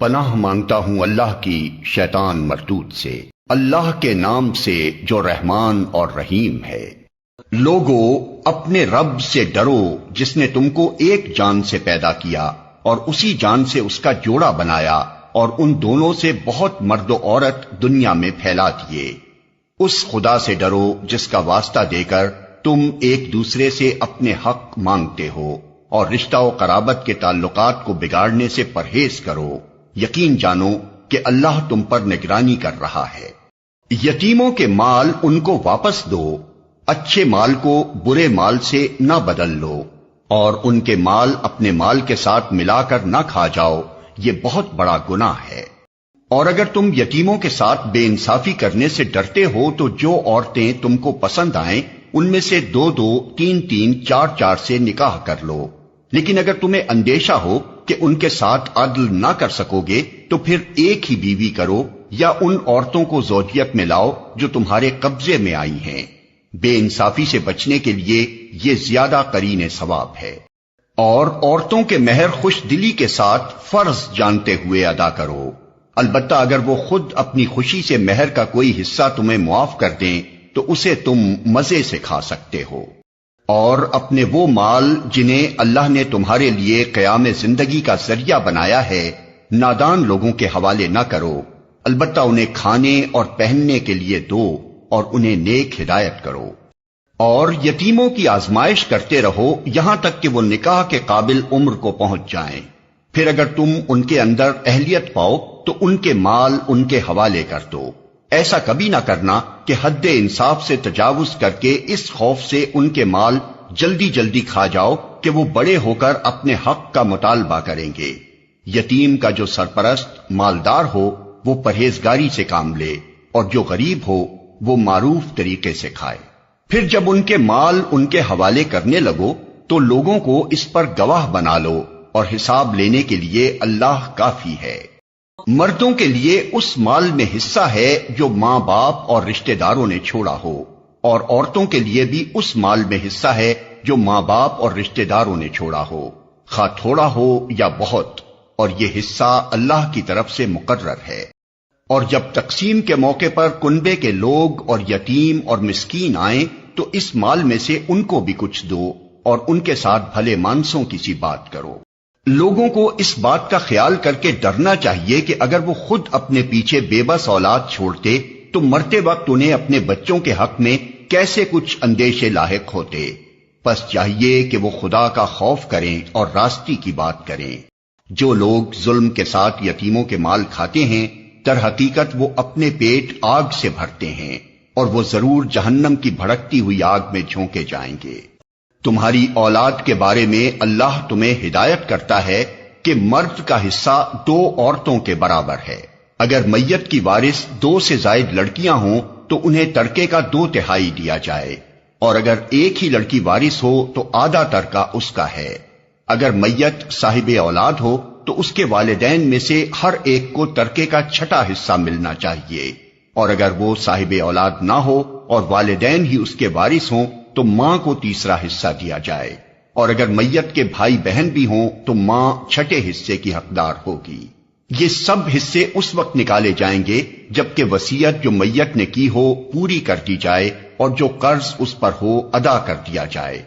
پناہ مانگتا ہوں اللہ کی شیطان مردود سے۔ اللہ کے نام سے جو رحمان اور رحیم ہے۔ لوگو، اپنے رب سے ڈرو، جس نے تم کو ایک جان سے پیدا کیا اور اسی جان سے اس کا جوڑا بنایا اور ان دونوں سے بہت مرد و عورت دنیا میں پھیلا دیے۔ اس خدا سے ڈرو، جس کا واسطہ دے کر تم ایک دوسرے سے اپنے حق مانگتے ہو اور رشتہ و قرابت کے تعلقات کو بگاڑنے سے پرہیز کرو۔ یقین جانو کہ اللہ تم پر نگرانی کر رہا ہے۔ یتیموں کے مال ان کو واپس دو، اچھے مال کو برے مال سے نہ بدل لو، اور ان کے مال اپنے مال کے ساتھ ملا کر نہ کھا جاؤ، یہ بہت بڑا گناہ ہے۔ اور اگر تم یتیموں کے ساتھ بے انصافی کرنے سے ڈرتے ہو تو جو عورتیں تم کو پسند آئیں، ان میں سے دو دو، تین تین، چار چار سے نکاح کر لو۔ لیکن اگر تمہیں اندیشہ ہو کہ ان کے ساتھ عدل نہ کر سکو گے، تو پھر ایک ہی بیوی کرو یا ان عورتوں کو زوجیت میں لاؤ جو تمہارے قبضے میں آئی ہیں۔ بے انصافی سے بچنے کے لیے یہ زیادہ کرین ثواب ہے۔ اور عورتوں کے مہر خوش دلی کے ساتھ فرض جانتے ہوئے ادا کرو۔ البتہ اگر وہ خود اپنی خوشی سے مہر کا کوئی حصہ تمہیں معاف کر دیں، تو اسے تم مزے سے کھا سکتے ہو۔ اور اپنے وہ مال جنہیں اللہ نے تمہارے لیے قیام زندگی کا ذریعہ بنایا ہے، نادان لوگوں کے حوالے نہ کرو۔ البتہ انہیں کھانے اور پہننے کے لیے دو اور انہیں نیک ہدایت کرو۔ اور یتیموں کی آزمائش کرتے رہو یہاں تک کہ وہ نکاح کے قابل عمر کو پہنچ جائیں۔ پھر اگر تم ان کے اندر اہلیت پاؤ تو ان کے مال ان کے حوالے کر دو۔ ایسا کبھی نہ کرنا کہ حد انصاف سے تجاوز کر کے اس خوف سے ان کے مال جلدی جلدی کھا جاؤ کہ وہ بڑے ہو کر اپنے حق کا مطالبہ کریں گے۔ یتیم کا جو سرپرست مالدار ہو، وہ پرہیزگاری سے کام لے، اور جو غریب ہو، وہ معروف طریقے سے کھائے۔ پھر جب ان کے مال ان کے حوالے کرنے لگو، تو لوگوں کو اس پر گواہ بنا لو اور حساب لینے کے لیے اللہ کافی ہے۔ مردوں کے لیے اس مال میں حصہ ہے جو ماں باپ اور رشتہ داروں نے چھوڑا ہو، اور عورتوں کے لیے بھی اس مال میں حصہ ہے جو ماں باپ اور رشتہ داروں نے چھوڑا ہو۔ خواہ تھوڑا ہو یا بہت، اور یہ حصہ اللہ کی طرف سے مقرر ہے۔ اور جب تقسیم کے موقع پر کنبے کے لوگ اور یتیم اور مسکین آئیں، تو اس مال میں سے ان کو بھی کچھ دو، اور ان کے ساتھ بھلے مانسوں کی سی بات کرو۔ لوگوں کو اس بات کا خیال کر کے ڈرنا چاہیے کہ اگر وہ خود اپنے پیچھے بے بس اولاد چھوڑتے، تو مرتے وقت انہیں اپنے بچوں کے حق میں کیسے کچھ اندیشے لاحق ہوتے؟ بس چاہیے کہ وہ خدا کا خوف کریں اور راستی کی بات کریں۔ جو لوگ ظلم کے ساتھ یتیموں کے مال کھاتے ہیں، در حقیقت وہ اپنے پیٹ آگ سے بھرتے ہیں اور وہ ضرور جہنم کی بھڑکتی ہوئی آگ میں جھونکے جائیں گے۔ تمہاری اولاد کے بارے میں اللہ تمہیں ہدایت کرتا ہے کہ مرد کا حصہ دو عورتوں کے برابر ہے۔ اگر میت کی وارث دو سے زائد لڑکیاں ہوں، تو انہیں تڑکے کا دو تہائی دیا جائے۔ اور اگر ایک ہی لڑکی وارث ہو، تو آدھا ترکا اس کا ہے۔ اگر میت صاحب اولاد ہو، تو اس کے والدین میں سے ہر ایک کو ترکے کا چھٹا حصہ ملنا چاہیے۔ اور اگر وہ صاحب اولاد نہ ہو اور والدین ہی اس کے وارث ہوں تو ماں کو تیسرا حصہ دیا جائے۔ اور اگر میت کے بھائی بہن بھی ہوں تو ماں چھٹے حصے کی حقدار ہوگی۔ یہ سب حصے اس وقت نکالے جائیں گے جبکہ وسیعت جو میت نے کی ہو پوری کر دی جائے اور جو قرض اس پر ہو ادا کر دیا جائے۔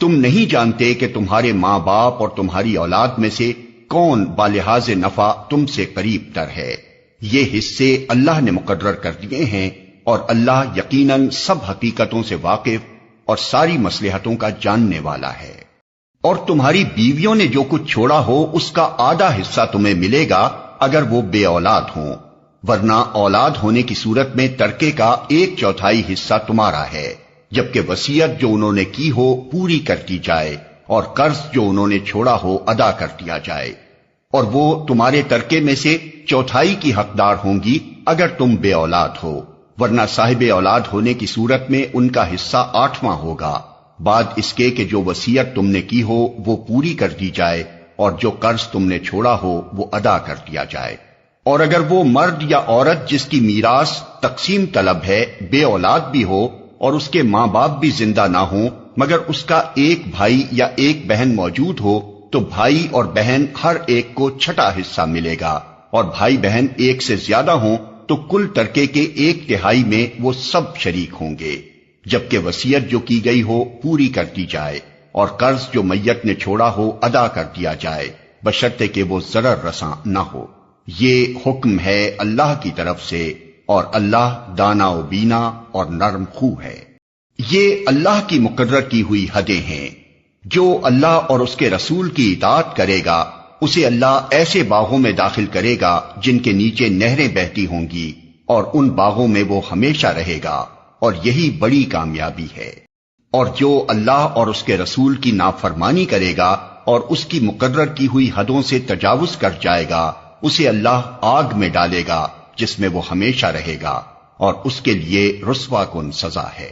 تم نہیں جانتے کہ تمہارے ماں باپ اور تمہاری اولاد میں سے کون بالحاظ نفع تم سے قریب تر ہے۔ یہ حصے اللہ نے مقرر کر دیے ہیں اور اللہ یقیناً سب حقیقتوں سے واقف اور ساری مسلحتوں کا جاننے والا ہے۔ اور تمہاری بیویوں نے جو کچھ چھوڑا ہو، اس کا آدھا حصہ تمہیں ملے گا اگر وہ بے اولاد ہوں۔ ورنہ اولاد ہونے کی صورت میں ترکے کا ایک چوتھائی حصہ تمہارا ہے، جبکہ وسیعت جو انہوں نے کی ہو پوری کر دی جائے، اور قرض جو انہوں نے چھوڑا ہو ادا کر دیا جائے۔ اور وہ تمہارے ترکے میں سے چوتھائی کی حقدار ہوں گی اگر تم بے اولاد ہو۔ ورنہ صاحب اولاد ہونے کی صورت میں ان کا حصہ آٹھواں ہوگا۔ بعد اس کے کہ جو وسیعت تم نے کی ہو، وہ پوری کر دی جائے، اور جو قرض تم نے چھوڑا ہو، وہ ادا کر دیا جائے۔ اور اگر وہ مرد یا عورت جس کی میراث تقسیم طلب ہے، بے اولاد بھی ہو، اور اس کے ماں باپ بھی زندہ نہ ہوں، مگر اس کا ایک بھائی یا ایک بہن موجود ہو، تو بھائی اور بہن ہر ایک کو چھٹا حصہ ملے گا۔ اور بھائی بہن ایک سے زیادہ ہوں تو کل ترکے کے ایک تہائی میں وہ سب شریک ہوں گے، جبکہ وسیعت جو کی گئی ہو پوری کر دی جائے، اور قرض جو میت نے چھوڑا ہو ادا کر دیا جائے، بشرطے کہ وہ ضرر رساں نہ ہو۔ یہ حکم ہے اللہ کی طرف سے، اور اللہ دانا و بینا اور نرم خو ہے۔ یہ اللہ کی مقرر کی ہوئی حدیں ہیں۔ جو اللہ اور اس کے رسول کی اطاعت کرے گا اسے اللہ ایسے باغوں میں داخل کرے گا جن کے نیچے نہریں بہتی ہوں گی اور ان باغوں میں وہ ہمیشہ رہے گا اور یہی بڑی کامیابی ہے۔ اور جو اللہ اور اس کے رسول کی نافرمانی کرے گا اور اس کی مقرر کی ہوئی حدوں سے تجاوز کر جائے گا، اسے اللہ آگ میں ڈالے گا جس میں وہ ہمیشہ رہے گا اور اس کے لیے رسوا کن سزا ہے۔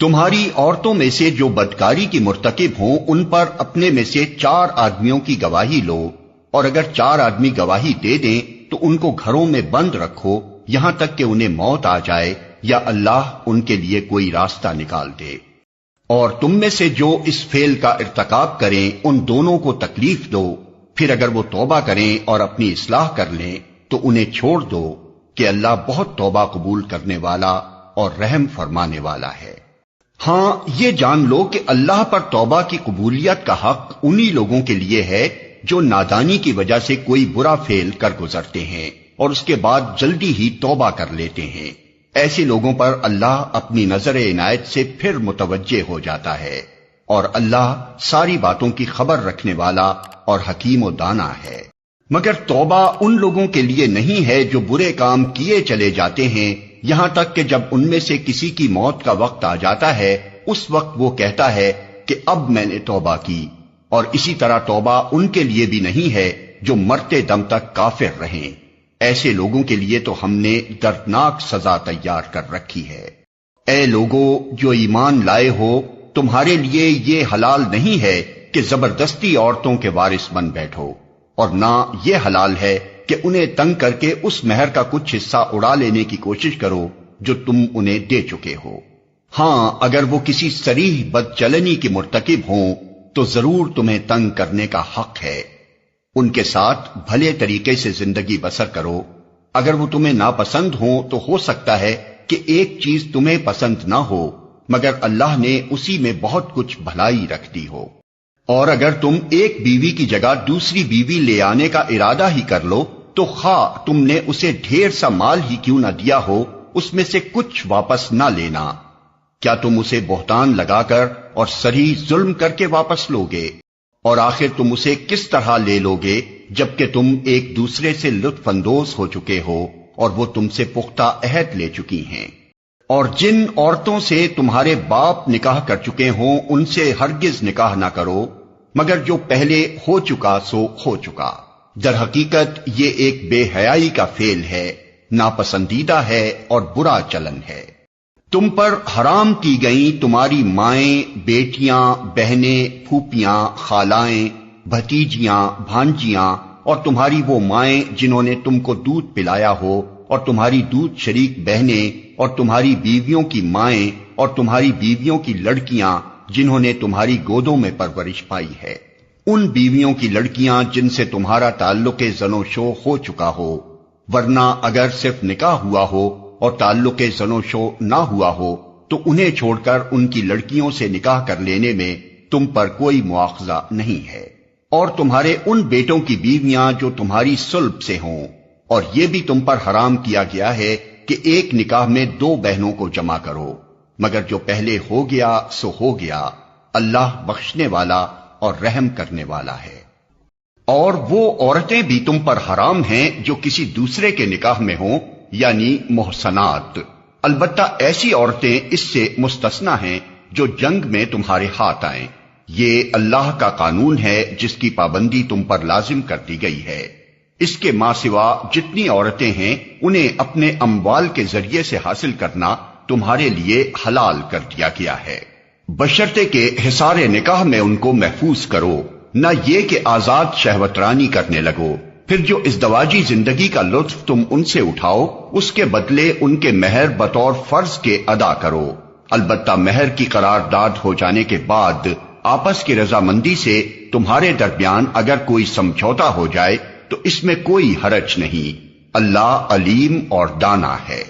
تمہاری عورتوں میں سے جو بدکاری کی مرتکب ہوں، ان پر اپنے میں سے چار آدمیوں کی گواہی لو۔ اور اگر چار آدمی گواہی دے دیں تو ان کو گھروں میں بند رکھو، یہاں تک کہ انہیں موت آ جائے یا اللہ ان کے لیے کوئی راستہ نکال دے۔ اور تم میں سے جو اس فیل کا ارتکاب کریں، ان دونوں کو تکلیف دو۔ پھر اگر وہ توبہ کریں اور اپنی اصلاح کر لیں، تو انہیں چھوڑ دو کہ اللہ بہت توبہ قبول کرنے والا اور رحم فرمانے والا ہے۔ ہاں یہ جان لو کہ اللہ پر توبہ کی قبولیت کا حق انہی لوگوں کے لیے ہے جو نادانی کی وجہ سے کوئی برا فیل کر گزرتے ہیں اور اس کے بعد جلدی ہی توبہ کر لیتے ہیں۔ ایسے لوگوں پر اللہ اپنی نظر عنایت سے پھر متوجہ ہو جاتا ہے اور اللہ ساری باتوں کی خبر رکھنے والا اور حکیم و دانا ہے۔ مگر توبہ ان لوگوں کے لیے نہیں ہے جو برے کام کیے چلے جاتے ہیں۔ یہاں تک کہ جب ان میں سے کسی کی موت کا وقت آ جاتا ہے، اس وقت وہ کہتا ہے کہ اب میں نے توبہ کی۔ اور اسی طرح توبہ ان کے لیے بھی نہیں ہے جو مرتے دم تک کافر رہیں۔ ایسے لوگوں کے لیے تو ہم نے دردناک سزا تیار کر رکھی ہے۔ اے لوگوں جو ایمان لائے ہو، تمہارے لیے یہ حلال نہیں ہے کہ زبردستی عورتوں کے وارث بن بیٹھو۔ اور نہ یہ حلال ہے کہ انہیں تنگ کر کے اس مہر کا کچھ حصہ اڑا لینے کی کوشش کرو جو تم انہیں دے چکے ہو۔ ہاں اگر وہ کسی سریح بد چلنی کی مرتکب ہوں تو ضرور تمہیں تنگ کرنے کا حق ہے۔ ان کے ساتھ بھلے طریقے سے زندگی بسر کرو۔ اگر وہ تمہیں ناپسند ہوں تو ہو سکتا ہے کہ ایک چیز تمہیں پسند نہ ہو، مگر اللہ نے اسی میں بہت کچھ بھلائی رکھ دی ہو۔ اور اگر تم ایک بیوی کی جگہ دوسری بیوی لے آنے کا ارادہ ہی کر لو، تو خواہ تم نے اسے ڈھیر سا مال ہی کیوں نہ دیا ہو، اس میں سے کچھ واپس نہ لینا۔ کیا تم اسے بہتان لگا کر اور سری ظلم کر کے واپس لوگے۔ اور آخر تم اسے کس طرح لے لوگے جبکہ تم ایک دوسرے سے لطف اندوز ہو چکے ہو اور وہ تم سے پختہ عہد لے چکی ہیں۔ اور جن عورتوں سے تمہارے باپ نکاح کر چکے ہوں، ان سے ہرگز نکاح نہ کرو، مگر جو پہلے ہو چکا سو ہو چکا۔ در حقیقت یہ ایک بے حیائی کا فیل ہے، ناپسندیدہ ہے اور برا چلن ہے۔ تم پر حرام کی گئی تمہاری مائیں، بیٹیاں، بہنیں، پھوپیاں، خالائیں، بھتیجیاں، بھانجیاں، اور تمہاری وہ مائیں جنہوں نے تم کو دودھ پلایا ہو، اور تمہاری دودھ شریک بہنیں، اور تمہاری بیویوں کی مائیں، اور تمہاری بیویوں کی لڑکیاں جنہوں نے تمہاری گودوں میں پرورش پائی ہے۔ ان بیویوں کی لڑکیاں جن سے تمہارا تعلق زنو شو ہو چکا ہو، ورنہ اگر صرف نکاح ہوا ہو اور تعلق زنو شو نہ ہوا ہو تو انہیں چھوڑ کر ان کی لڑکیوں سے نکاح کر لینے میں تم پر کوئی مواخذہ نہیں ہے۔ اور تمہارے ان بیٹوں کی بیویاں جو تمہاری سلب سے ہوں۔ اور یہ بھی تم پر حرام کیا گیا ہے کہ ایک نکاح میں دو بہنوں کو جمع کرو۔ مگر جو پہلے ہو گیا سو ہو گیا۔ اللہ بخشنے والا اور رحم کرنے والا ہے۔ اور وہ عورتیں بھی تم پر حرام ہیں جو کسی دوسرے کے نکاح میں ہوں۔ یعنی محسنات البتہ ایسی عورتیں اس سے مستثنا ہیں جو جنگ میں تمہارے ہاتھ آئیں۔ یہ اللہ کا قانون ہے جس کی پابندی تم پر لازم کر دی گئی ہے۔ اس کے ماں سوا جتنی عورتیں ہیں، انہیں اپنے اموال کے ذریعے سے حاصل کرنا تمہارے لیے حلال کر دیا گیا ہے۔ بشرتے کے حسار نکاح میں ان کو محفوظ کرو، نہ یہ کہ آزاد شہوت رانی کرنے لگو۔ پھر جو اس دواجی زندگی کا لطف تم ان سے اٹھاؤ، اس کے بدلے ان کے مہر بطور فرض کے ادا کرو۔ البتہ مہر کی قرار داد ہو جانے کے بعد، آپس کی رضامندی سے تمہارے درمیان اگر کوئی سمجھوتا ہو جائے، تو اس میں کوئی حرج نہیں۔ اللہ علیم اور دانا ہے۔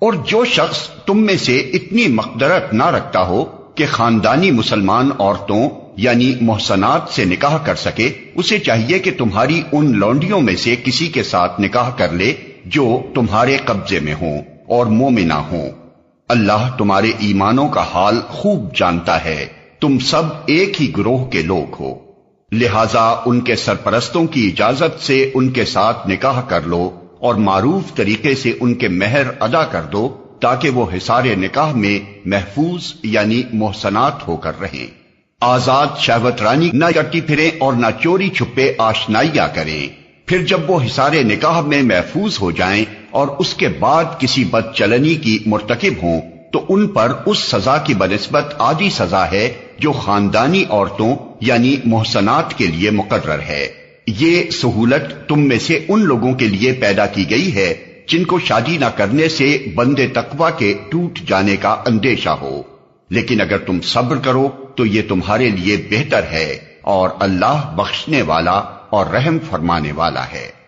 اور جو شخص تم میں سے اتنی مقدرت نہ رکھتا ہو کہ خاندانی مسلمان عورتوں یعنی محسنات سے نکاح کر سکے، اسے چاہیے کہ تمہاری ان لونڈیوں میں سے کسی کے ساتھ نکاح کر لے جو تمہارے قبضے میں ہوں اور مومنا ہوں۔ اللہ تمہارے ایمانوں کا حال خوب جانتا ہے۔ تم سب ایک ہی گروہ کے لوگ ہو۔ لہذا ان کے سرپرستوں کی اجازت سے ان کے ساتھ نکاح کر لو اور معروف طریقے سے ان کے مہر ادا کر دو تاکہ وہ حسار نکاح میں محفوظ یعنی محسنات ہو کر رہیں۔ آزاد شہوت رانی نہ کٹی پھریں اور نہ چوری چھپے آشنائیا کریں۔ پھر جب وہ حسار نکاح میں محفوظ ہو جائیں اور اس کے بعد کسی بد چلنی کی مرتکب ہوں، تو ان پر اس سزا کی بنسبت آدھی سزا ہے جو خاندانی عورتوں یعنی محسنات کے لیے مقرر ہے۔ یہ سہولت تم میں سے ان لوگوں کے لیے پیدا کی گئی ہے جن کو شادی نہ کرنے سے بندے تقوا کے ٹوٹ جانے کا اندیشہ ہو۔ لیکن اگر تم صبر کرو تو یہ تمہارے لیے بہتر ہے اور اللہ بخشنے والا اور رحم فرمانے والا ہے۔